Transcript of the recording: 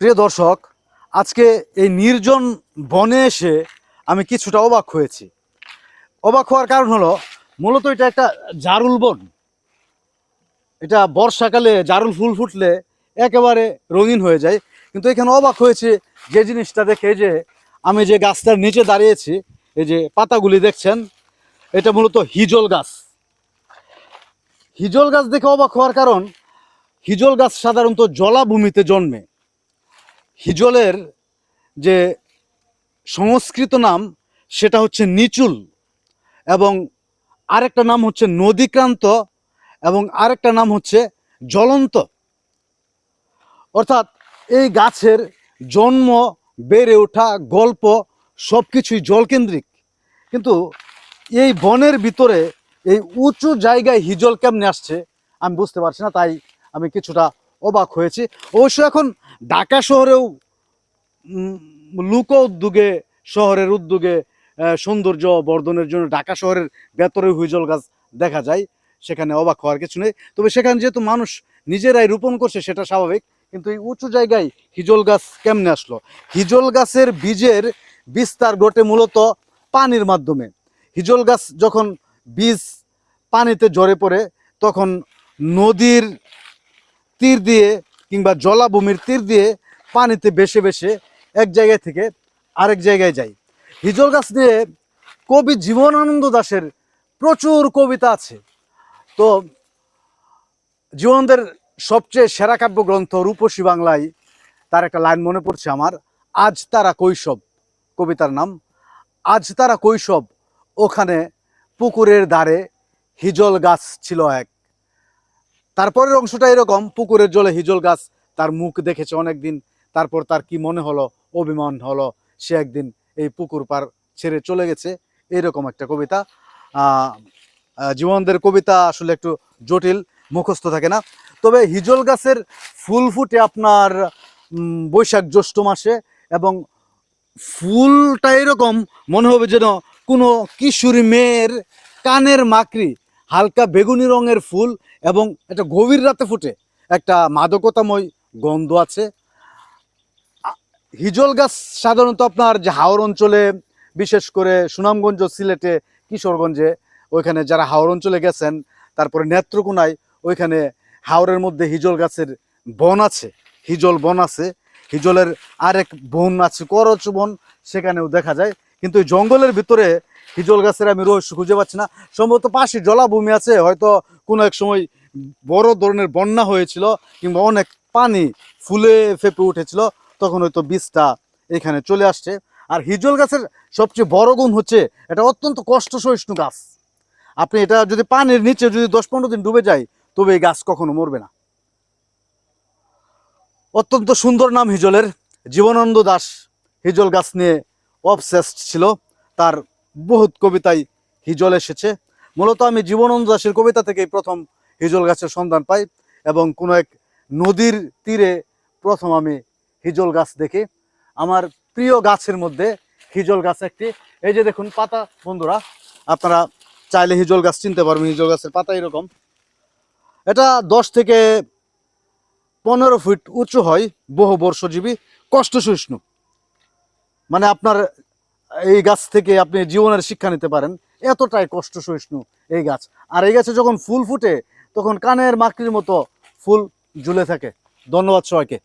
প্রিয় দর্শক, আজকে এই নির্জন বনে এসে আমি কিছুটা অবাক হয়েছি। অবাক হওয়ার কারণ হলো, মূলত এটা একটা জারুল বন। এটা বর্ষাকালে জারুল ফুল ফুটলে একেবারে রঙিন হয়ে যায়। কিন্তু এখানে অবাক হয়েছে যে জিনিসটা দেখে যে আমি যে গাছটার নিচে দাঁড়িয়েছি, এই যে পাতাগুলি দেখছেন, এটা মূলত হিজল গাছ। হিজল গাছ দেখে অবাক হওয়ার কারণ, হিজল গাছ সাধারণত জলাভূমিতে জন্মে। হিজলের যে সংস্কৃত নাম, সেটা হচ্ছে নিচুল এবং আরেকটা নাম হচ্ছে নদীক্রান্ত এবং আরেকটা নাম হচ্ছে জ্বলন্ত। অর্থাৎ এই গাছের জন্ম, বেড়ে ওঠা, গল্প সব কিছুই জলকেন্দ্রিক। কিন্তু এই বনের ভিতরে এই উঁচু জায়গায় হিজল কেমনে আসছে, আমি বুঝতে পারছি না, তাই আমি কিছুটা অবাক হয়েছি। অবশ্য এখন ঢাকা শহরেও লোক উদ্যোগে, শহরের উদ্যোগে সৌন্দর্য বর্ধনের জন্য ঢাকা শহরের ভেতরে হুইজল গাছ দেখা যায়। সেখানে অবাক হওয়ার কিছু নেই। তবে সেখানে যেহেতু মানুষ নিজেরাই রোপণ করছে, সেটা স্বাভাবিক। কিন্তু এই উঁচু জায়গায় হিজল গাছ কেমনে আসলো? হিজল গাছের বীজের বিস্তার ঘটে মূলত পানির মাধ্যমে। হিজল গাছ যখন বীজ পানিতে ঝরে পড়ে, তখন নদীর তীর দিয়ে কিংবা জলাভূমির তীর দিয়ে পানিতে বেশে বেশে এক জায়গায় থেকে আরেক জায়গায় যাই হিজল গাছ নিয়ে কবি জীবনানন্দ দাশের প্রচুর কবিতা আছে। তো জীবনদের সবচেয়ে সেরা কাব্যগ্রন্থ রূপসী বাংলায় তার একটা লাইন মনে পড়ছে আমার, আজ তারা কৈশব কবিতার নাম। আজ তারা কৈশব ওখানে পুকুরের ধারে হিজল গাছ ছিল এক। তারপরের অংশটা এরকম, পুকুরের জলে হিজল গাছ তার মুখ দেখেছে অনেকদিন, তারপর তার কি মনে হলো, অভিমান হলো, সে একদিন এই পুকুর পার ছেড়ে চলে গেছে এইরকম একটা কবিতা। জীবনদের কবিতা আসলে একটু জটিল, মুখস্থ থাকে না। তবে হিজল গাছের ফুল ফুটে আপনার বৈশাখ জ্যৈষ্ঠ মাসে এবং ফুলটা এরকম, মনে হবে যেন কোনো কিশোরী মেয়ের কানের মাকড়ি হালকা বেগুনি রঙের ফুল এবং এটা গভীর রাতে ফুটে একটা মাদকতাময় গন্ধ আছে। হিজল গাছ সাধারণত আপনার যে হাওর অঞ্চলে, বিশেষ করে সুনামগঞ্জ সিলেটে, কিশোরগঞ্জে, ওইখানে যারা হাওর অঞ্চলে গেছেন, তারপরে নেত্রকোনায়, ওইখানে হাওরের মধ্যে হিজল গাছের বন আছে, হিজল বন আছে, হিজলের আরেক বন আছে, করচ বন, সেখানেও দেখা যায়। কিন্তু জঙ্গলের ভিতরে হিজল গাছের আমি রহস্য খুঁজে পাচ্ছি না। সম্ভবত পাশে জলাভূমি আছে, হয়তো কোনো এক সময় বড় ধরনের বন্যা হয়েছিল কিংবা অনেক পানি ফুলে ফেপে উঠেছিল, তখন হয়তো বীজটা এখানে চলে আসছে। আর হিজল গাছের সবচেয়ে বড় গুণ হচ্ছে, এটা অত্যন্ত কষ্ট সহিষ্ণু গাছ। আপনি এটা যদি পানির নিচে যদি দশ পনেরো দিন ডুবে যায়, তবে এই গাছ কখনো মরবে না। অত্যন্ত সুন্দর নাম হিজলের, জীবনানন্দ দাস হিজল গাছ নিয়ে অবসেসড ছিল। তার বহুত কবিতায় হিজল এসেছে। মূলত আমি জীবনন্দ দাসের কবিতা থেকেই প্রথম হিজল গাছের সন্ধান পাই এবং কোনো এক নদীর তীরে প্রথম আমি হিজল গাছ দেখি। আমার প্রিয় গাছের মধ্যে হিজল গাছ একটি। এই যে দেখুন পাতা, বন্ধুরা, আপনারা চাইলে হিজল গাছ চিনতে পারবেন, হিজল গাছের পাতা এরকম। এটা দশ থেকে পনেরো ফিট উঁচু হয়, বহু বর্ষজীবী কষ্ট সহিষ্ণু মানে আপনার এই গাছ থেকে আপনি জীবনের শিক্ষা নিতে পারেন। এতটাই কষ্ট সহিষ্ণু এই গাছ। আর এই গাছে যখন ফুল ফুটে, তখন কানের মাকড়ির মতো ফুল ঝুলে থাকে। ধন্যবাদ সবাইকে।